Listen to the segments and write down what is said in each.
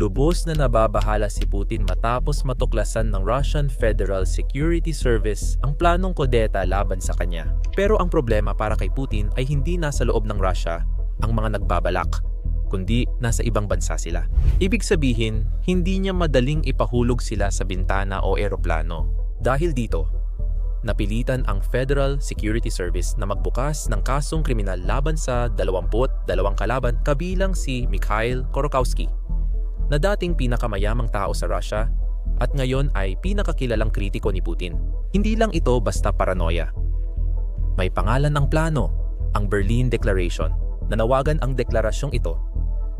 Lubos na nababahala si Putin matapos matuklasan ng Russian Federal Security Service ang planong kodeta laban sa kanya. Pero ang problema para kay Putin ay hindi nasa loob ng Russia ang mga nagbabalak, kundi nasa ibang bansa sila. Ibig sabihin, hindi niya madaling ipahulog sila sa bintana o eroplano. Dahil dito, napilitan ang Federal Security Service na magbukas ng kasong kriminal laban sa 22 kalaban kabilang si Mikhail Korokowski na dating pinakamayamang tao sa Russia at ngayon ay pinakakilalang kritiko ni Putin. Hindi lang ito basta paranoia. May pangalan ng plano, ang Berlin Declaration. Nanawagan ang deklarasyong ito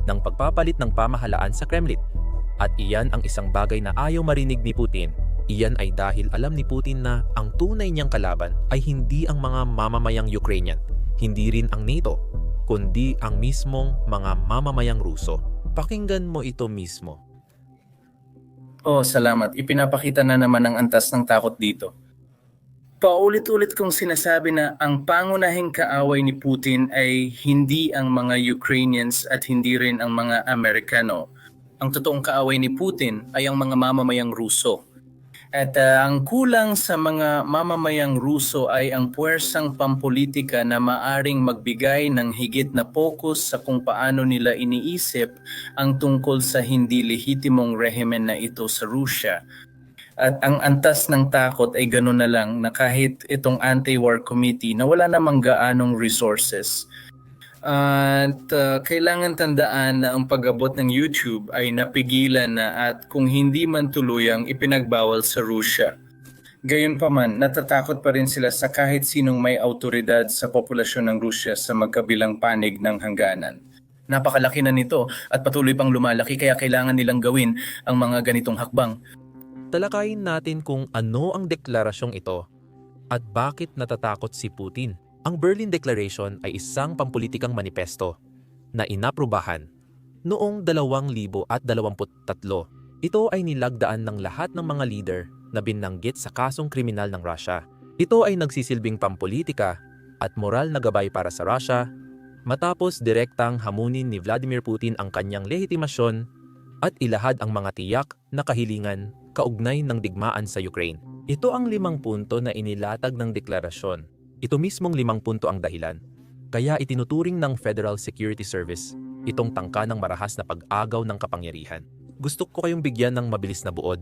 ng pagpapalit ng pamahalaan sa Kremlin. At iyan ang isang bagay na ayaw marinig ni Putin. Iyan ay dahil alam ni Putin na ang tunay niyang kalaban ay hindi ang mga mamamayang Ukrainian, hindi rin ang NATO, kundi ang mismong mga mamamayang Ruso. Pakinggan mo ito mismo. Oh, salamat. Ipinapakita na naman ang antas ng takot dito. Paulit-ulit kong sinasabi na ang pangunahing kaaway ni Putin ay hindi ang mga Ukrainians at hindi rin ang mga Amerikano. Ang totoong kaaway ni Putin ay ang mga mamamayang Ruso. At ah, ang kulang sa mga mamamayang Ruso ay ang puwersang pampolitika na maaring magbigay ng higit na focus sa kung paano nila iniisip ang tungkol sa hindi lehitimong rehimen na ito sa Russia. At ang antas ng takot ay gano'n na lang na kahit itong anti-war committee na wala namang gaanong resources. At uh, kailangan tandaan na ang pag-abot ng YouTube ay napigilan na at kung hindi man tuluyang ipinagbawal sa Russia. Gayunpaman, natatakot pa rin sila sa kahit sinong may autoridad sa populasyon ng Rusya sa magkabilang panig ng hangganan. Napakalaki na nito at patuloy pang lumalaki kaya kailangan nilang gawin ang mga ganitong hakbang. Talakayin natin kung ano ang deklarasyong ito at bakit natatakot si Putin. Ang Berlin Declaration ay isang pampulitikang manifesto na inaprubahan noong 2023. Ito ay nilagdaan ng lahat ng mga leader na binanggit sa kasong kriminal ng Russia. Ito ay nagsisilbing pampolitika at moral na gabay para sa Russia matapos direktang hamunin ni Vladimir Putin ang kanyang lehitimasyon at ilahad ang mga tiyak na kahilingan kaugnay ng digmaan sa Ukraine. Ito ang limang punto na inilatag ng deklarasyon. Ito mismong limang punto ang dahilan. Kaya itinuturing ng Federal Security Service itong tangka ng marahas na pag-agaw ng kapangyarihan. Gusto ko kayong bigyan ng mabilis na buod,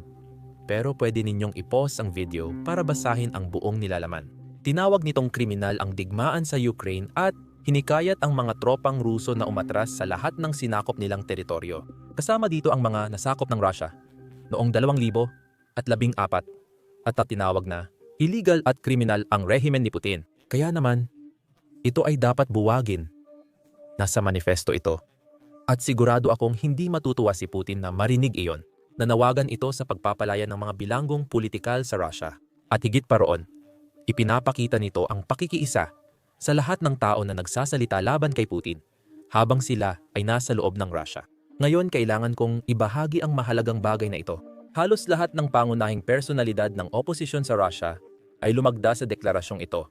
pero pwede ninyong i-pause ang video para basahin ang buong nilalaman. Tinawag nitong kriminal ang digmaan sa Ukraine at hinikayat ang mga tropang Ruso na umatras sa lahat ng sinakop nilang teritoryo. Kasama dito ang mga nasakop ng Russia noong 2014 at tinawag na illegal at criminal ang rehimen ni Putin. Kaya naman, ito ay dapat buwagin. Nasa manifesto ito. At sigurado akong hindi matutuwa si Putin na marinig iyon. Nanawagan ito sa pagpapalaya ng mga bilanggong politikal sa Russia. At higit pa roon, ipinapakita nito ang pakikiisa sa lahat ng tao na nagsasalita laban kay Putin habang sila ay nasa loob ng Russia. Ngayon kailangan kong ibahagi ang mahalagang bagay na ito. Halos lahat ng pangunahing personalidad ng oposisyon sa Russia ay lumagda sa deklarasyong ito.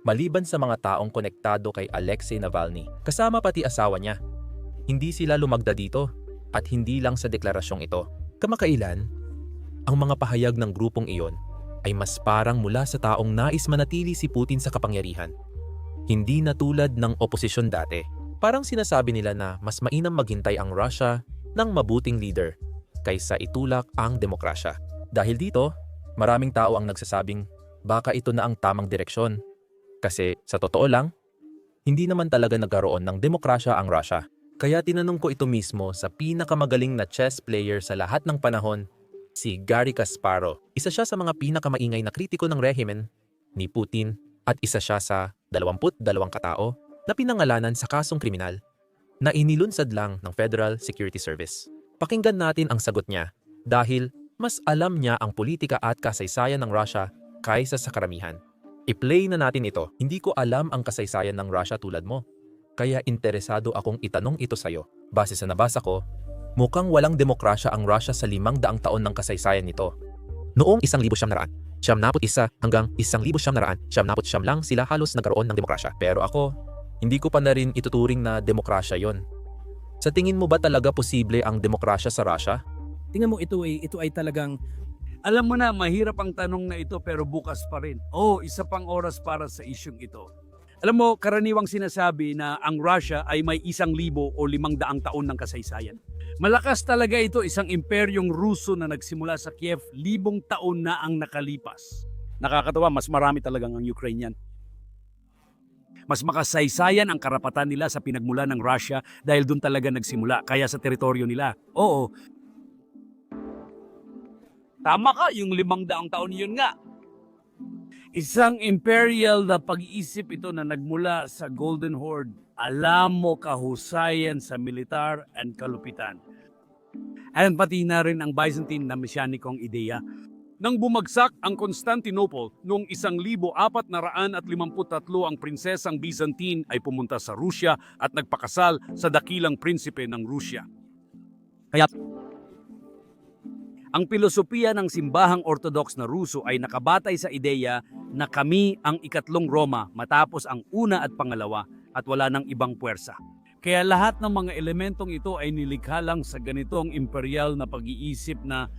Maliban sa mga taong konektado kay Alexei Navalny, kasama pati asawa niya. Hindi sila lumagda dito at hindi lang sa deklarasyong ito. Kamakailan, ang mga pahayag ng grupong iyon ay mas parang mula sa taong nais manatili si Putin sa kapangyarihan. Hindi na tulad ng oposisyon dati. Parang sinasabi nila na mas mainam maghintay ang Russia ng mabuting leader kaysa itulak ang demokrasya. Dahil dito, maraming tao ang nagsasabing baka ito na ang tamang direksyon. Kasi sa totoo lang, hindi naman talaga nagkaroon ng demokrasya ang Russia. Kaya tinanong ko ito mismo sa pinakamagaling na chess player sa lahat ng panahon, si Garry Kasparov. Isa siya sa mga pinakamaingay na kritiko ng rehimen ni Putin at isa siya sa 22 katao na pinangalanan sa kasong kriminal na inilunsad lang ng Federal Security Service. Pakinggan natin ang sagot niya dahil mas alam niya ang politika at kasaysayan ng Russia kaysa sa karamihan. I-play na natin ito. Hindi ko alam ang kasaysayan ng Russia tulad mo. Kaya interesado akong itanong ito sa'yo. Base sa nabasa ko, mukhang walang demokrasya ang Russia sa limang daang taon ng kasaysayan nito. Noong isang libo siyam naraan, siyam naput isa hanggang isang libo siyam naraan, siyam naput siyam lang sila halos nagkaroon ng demokrasya. Pero ako, hindi ko pa na rin ituturing na demokrasya yon. Sa tingin mo ba talaga posible ang demokrasya sa Russia? Tingnan mo ito ay ito ay talagang Alam mo na, mahirap ang tanong na ito pero bukas pa rin. Oh, isa pang oras para sa isyong ito. Alam mo, karaniwang sinasabi na ang Russia ay may isang libo o limang daang taon ng kasaysayan. Malakas talaga ito isang imperyong Ruso na nagsimula sa Kiev libong taon na ang nakalipas. Nakakatawa, mas marami talagang ang Ukrainian. Mas makasaysayan ang karapatan nila sa pinagmula ng Russia dahil doon talaga nagsimula, kaya sa teritoryo nila. Oo, Tama ka, yung limang daang taon yun nga. Isang imperial na pag-iisip ito na nagmula sa Golden Horde. Alam mo kahusayan sa militar and kalupitan. At pati na rin ang Byzantine na mesyanikong ideya. Nang bumagsak ang Constantinople noong 1453 ang prinsesang Byzantine ay pumunta sa Rusya at nagpakasal sa dakilang prinsipe ng Rusya. Kaya ang pilosopiya ng simbahang Orthodox na Ruso ay nakabatay sa ideya na kami ang ikatlong Roma matapos ang una at pangalawa at wala ng ibang puwersa. Kaya lahat ng mga elementong ito ay nilikha lang sa ganitong imperial na pag-iisip na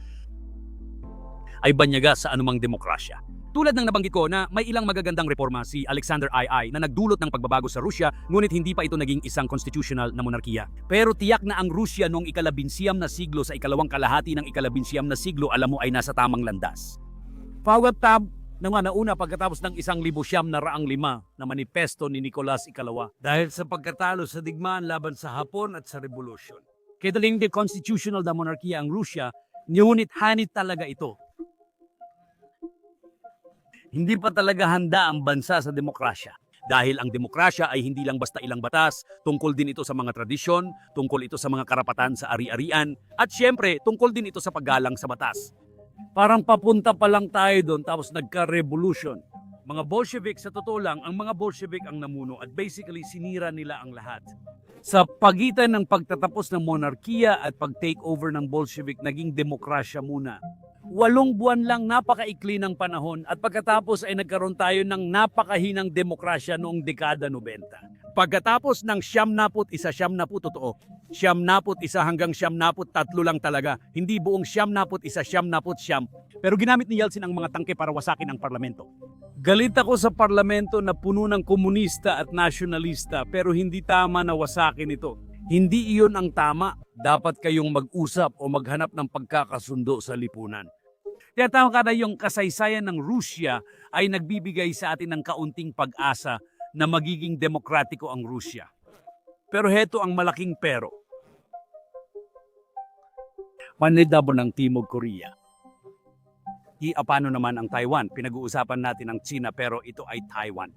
ay banyaga sa anumang demokrasya. Tulad ng nabanggit ko na may ilang magagandang reforma si Alexander II na nagdulot ng pagbabago sa Rusya ngunit hindi pa ito naging isang constitutional na monarkiya. Pero tiyak na ang Rusya noong ikalabinsiyam na siglo sa ikalawang kalahati ng ikalabinsiyam na siglo alam mo ay nasa tamang landas. Pawat tab na nga nauna pagkatapos ng isang libo siyam na raang lima na manifesto ni Nicolas Ikalawa dahil sa pagkatalo sa digmaan laban sa Hapon at sa Revolusyon. Kaya daling di constitutional na monarkiya ang Rusya, ngunit hanit talaga ito hindi pa talaga handa ang bansa sa demokrasya. Dahil ang demokrasya ay hindi lang basta ilang batas, tungkol din ito sa mga tradisyon, tungkol ito sa mga karapatan sa ari-arian, at syempre, tungkol din ito sa paggalang sa batas. Parang papunta pa lang tayo doon tapos nagka-revolution. Mga Bolshevik, sa totoo lang, ang mga Bolshevik ang namuno at basically sinira nila ang lahat. Sa pagitan ng pagtatapos ng monarkiya at pag-take over ng Bolshevik, naging demokrasya muna walong buwan lang napakaikli ng panahon at pagkatapos ay nagkaroon tayo ng napakahinang demokrasya noong dekada 90. Pagkatapos ng siyam naput isa siyam naput totoo, siyam naput isa hanggang siyam naput tatlo lang talaga, hindi buong siyam naput isa siyam siyam. Pero ginamit ni Yeltsin ang mga tangke para wasakin ang parlamento. Galit ako sa parlamento na puno ng komunista at nasyonalista pero hindi tama na wasakin ito. Hindi iyon ang tama. Dapat kayong mag-usap o maghanap ng pagkakasundo sa lipunan. Tama ka na yung kasaysayan ng Rusya ay nagbibigay sa atin ng kaunting pag-asa na magiging demokratiko ang Rusya. Pero heto ang malaking pero. Manidabo ng Timog Korea. I paano naman ang Taiwan? Pinag-uusapan natin ang China pero ito ay Taiwan.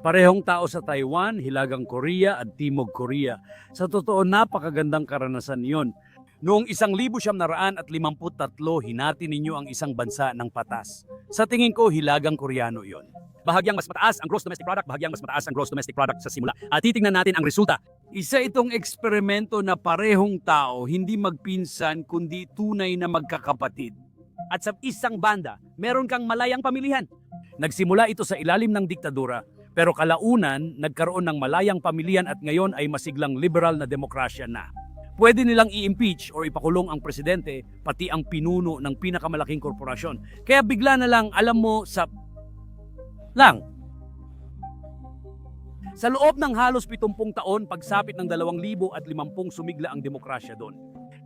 Parehong tao sa Taiwan, Hilagang Korea at Timog Korea. Sa totoo, napakagandang karanasan yon. Noong isang libo siyam na raan at limamput hinati ninyo ang isang bansa ng patas. Sa tingin ko, Hilagang Koreano yon. Bahagyang mas mataas ang gross domestic product, bahagyang mas mataas ang gross domestic product sa simula. At titingnan natin ang resulta. Isa itong eksperimento na parehong tao, hindi magpinsan kundi tunay na magkakapatid. At sa isang banda, meron kang malayang pamilihan. Nagsimula ito sa ilalim ng diktadura, pero kalaunan, nagkaroon ng malayang pamilihan at ngayon ay masiglang liberal na demokrasya na. Pwede nilang i-impeach o ipakulong ang presidente, pati ang pinuno ng pinakamalaking korporasyon. Kaya bigla na lang, alam mo, sa... lang. Sa loob ng halos 70 taon, pagsapit ng 2,050 sumigla ang demokrasya doon.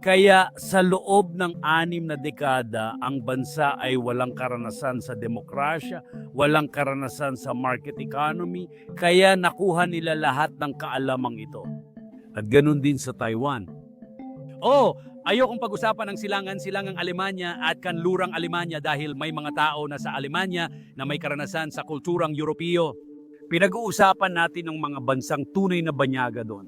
Kaya sa loob ng anim na dekada, ang bansa ay walang karanasan sa demokrasya, walang karanasan sa market economy, kaya nakuha nila lahat ng kaalamang ito. At ganun din sa Taiwan. Oh, ayokong pag-usapan ng silangan-silangang Alemanya at kanlurang Alemanya dahil may mga tao na sa Alemanya na may karanasan sa kulturang Europeo. Pinag-uusapan natin ng mga bansang tunay na banyaga doon.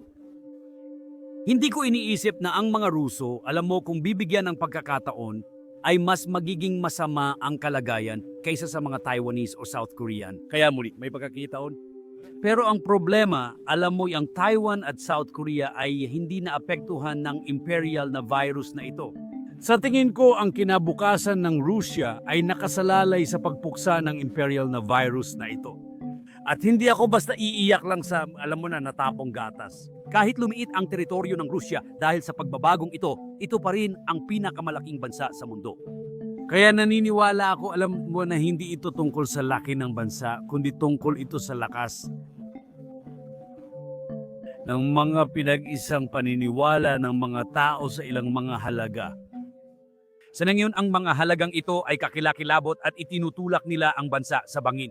Hindi ko iniisip na ang mga Ruso, alam mo kung bibigyan ng pagkakataon, ay mas magiging masama ang kalagayan kaysa sa mga Taiwanese o South Korean. Kaya muli, may pagkakitaon. Pero ang problema, alam mo, ang Taiwan at South Korea ay hindi naapektuhan ng imperial na virus na ito. Sa tingin ko, ang kinabukasan ng Rusya ay nakasalalay sa pagpuksa ng imperial na virus na ito. At hindi ako basta iiyak lang sa, alam mo na, natapong gatas. Kahit lumiit ang teritoryo ng Rusya dahil sa pagbabagong ito, ito pa rin ang pinakamalaking bansa sa mundo. Kaya naniniwala ako, alam mo na hindi ito tungkol sa laki ng bansa, kundi tungkol ito sa lakas ng mga pinag-isang paniniwala ng mga tao sa ilang mga halaga. Sa nangyyon ang mga halagang ito ay kakilakilabot at itinutulak nila ang bansa sa bangin.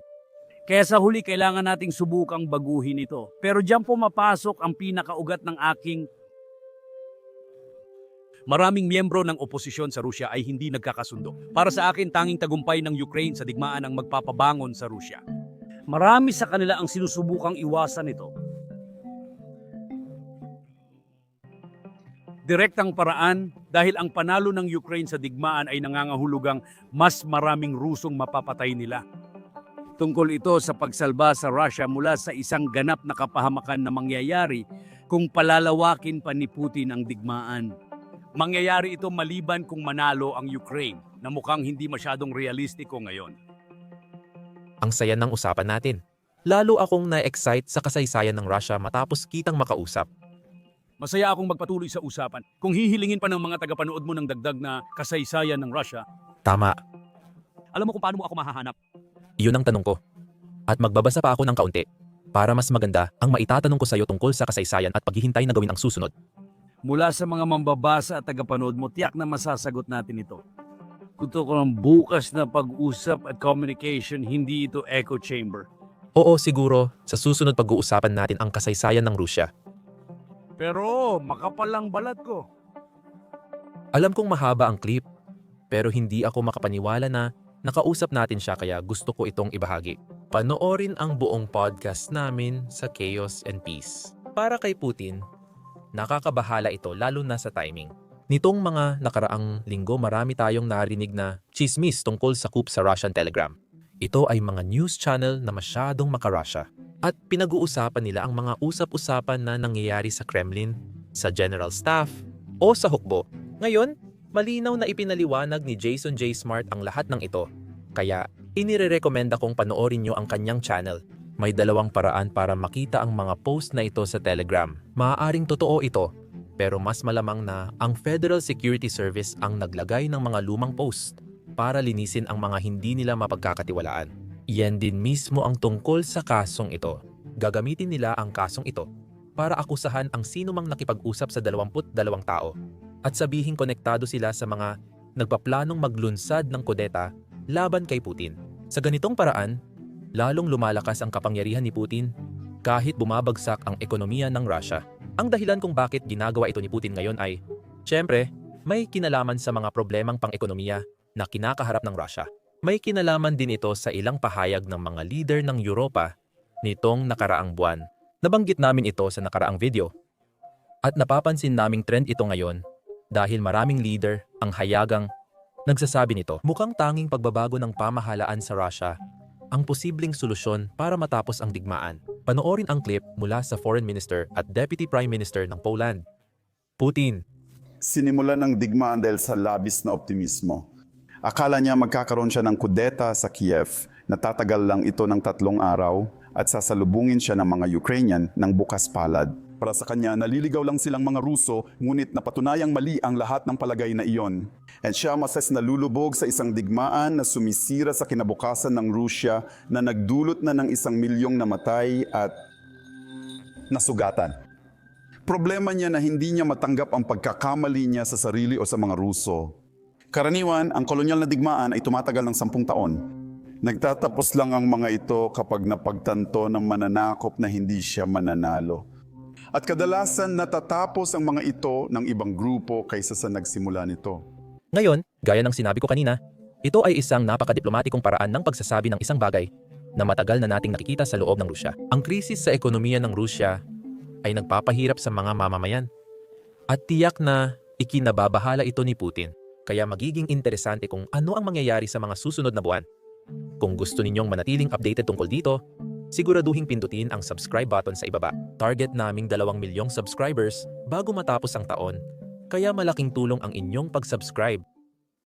Kaya sa huli kailangan nating subukang baguhin ito. Pero diyan pumapasok ang pinakaugat ng aking Maraming miyembro ng oposisyon sa Rusya ay hindi nagkakasundo. Para sa akin, tanging tagumpay ng Ukraine sa digmaan ang magpapabangon sa Rusya. Marami sa kanila ang sinusubukang iwasan ito. Direktang paraan dahil ang panalo ng Ukraine sa digmaan ay nangangahulugang mas maraming Rusong mapapatay nila. Tungkol ito sa pagsalba sa Russia mula sa isang ganap na kapahamakan na mangyayari kung palalawakin pa ni Putin ang digmaan. Mangyayari ito maliban kung manalo ang Ukraine na mukhang hindi masyadong realistiko ngayon. Ang saya ng usapan natin. Lalo akong na-excite sa kasaysayan ng Russia matapos kitang makausap. Masaya akong magpatuloy sa usapan. Kung hihilingin pa ng mga tagapanood mo ng dagdag na kasaysayan ng Russia, Tama, alam mo kung paano mo ako mahahanap. iyon ang tanong ko. At magbabasa pa ako ng kaunti para mas maganda ang maitatanong ko sa iyo tungkol sa kasaysayan at paghihintay na gawin ang susunod. Mula sa mga mambabasa at tagapanood mo, tiyak na masasagot natin ito. Kuto ko ng bukas na pag-usap at communication, hindi ito echo chamber. Oo, siguro, sa susunod pag-uusapan natin ang kasaysayan ng Rusya. Pero makapal lang balat ko. Alam kong mahaba ang clip, pero hindi ako makapaniwala na nakausap natin siya kaya gusto ko itong ibahagi. Panoorin ang buong podcast namin sa Chaos and Peace. Para kay Putin, nakakabahala ito lalo na sa timing. Nitong mga nakaraang linggo marami tayong narinig na chismis tungkol sa coup sa Russian Telegram. Ito ay mga news channel na masyadong makarasya. At pinag-uusapan nila ang mga usap-usapan na nangyayari sa Kremlin, sa General Staff, o sa hukbo. Ngayon, malinaw na ipinaliwanag ni Jason J. Smart ang lahat ng ito. Kaya, inirerekomenda kong panoorin nyo ang kanyang channel. May dalawang paraan para makita ang mga post na ito sa Telegram. Maaaring totoo ito, pero mas malamang na ang Federal Security Service ang naglagay ng mga lumang post para linisin ang mga hindi nila mapagkakatiwalaan. Yan din mismo ang tungkol sa kasong ito. Gagamitin nila ang kasong ito para akusahan ang sino mang nakipag-usap sa 22 tao at sabihin konektado sila sa mga nagpaplanong maglunsad ng kudeta laban kay Putin. Sa ganitong paraan, lalong lumalakas ang kapangyarihan ni Putin kahit bumabagsak ang ekonomiya ng Russia. Ang dahilan kung bakit ginagawa ito ni Putin ngayon ay, syempre, may kinalaman sa mga problemang pang-ekonomiya na kinakaharap ng Russia. May kinalaman din ito sa ilang pahayag ng mga leader ng Europa nitong nakaraang buwan. Nabanggit namin ito sa nakaraang video. At napapansin naming trend ito ngayon dahil maraming leader ang hayagang nagsasabi nito. Mukhang tanging pagbabago ng pamahalaan sa Russia ang posibleng solusyon para matapos ang digmaan. Panoorin ang clip mula sa Foreign Minister at Deputy Prime Minister ng Poland. Putin, Sinimulan ng digmaan dahil sa labis na optimismo. Akala niya magkakaroon siya ng kudeta sa Kiev. Natatagal lang ito ng tatlong araw at sasalubungin siya ng mga Ukrainian ng bukas palad. Para sa kanya, naliligaw lang silang mga Ruso, ngunit napatunayang mali ang lahat ng palagay na iyon. At siya masas nalulubog sa isang digmaan na sumisira sa kinabukasan ng Rusya na nagdulot na ng isang milyong namatay at nasugatan. Problema niya na hindi niya matanggap ang pagkakamali niya sa sarili o sa mga Ruso. Karaniwan, ang kolonyal na digmaan ay tumatagal ng sampung taon. Nagtatapos lang ang mga ito kapag napagtanto ng mananakop na hindi siya mananalo. At kadalasan natatapos ang mga ito ng ibang grupo kaysa sa nagsimula nito. Ngayon, gaya ng sinabi ko kanina, ito ay isang napakadiplomatikong paraan ng pagsasabi ng isang bagay na matagal na nating nakikita sa loob ng Rusya. Ang krisis sa ekonomiya ng Rusya ay nagpapahirap sa mga mamamayan. At tiyak na ikinababahala ito ni Putin. Kaya magiging interesante kung ano ang mangyayari sa mga susunod na buwan. Kung gusto ninyong manatiling updated tungkol dito, siguraduhin pindutin ang subscribe button sa ibaba. Target naming 2 milyong subscribers bago matapos ang taon, kaya malaking tulong ang inyong pag-subscribe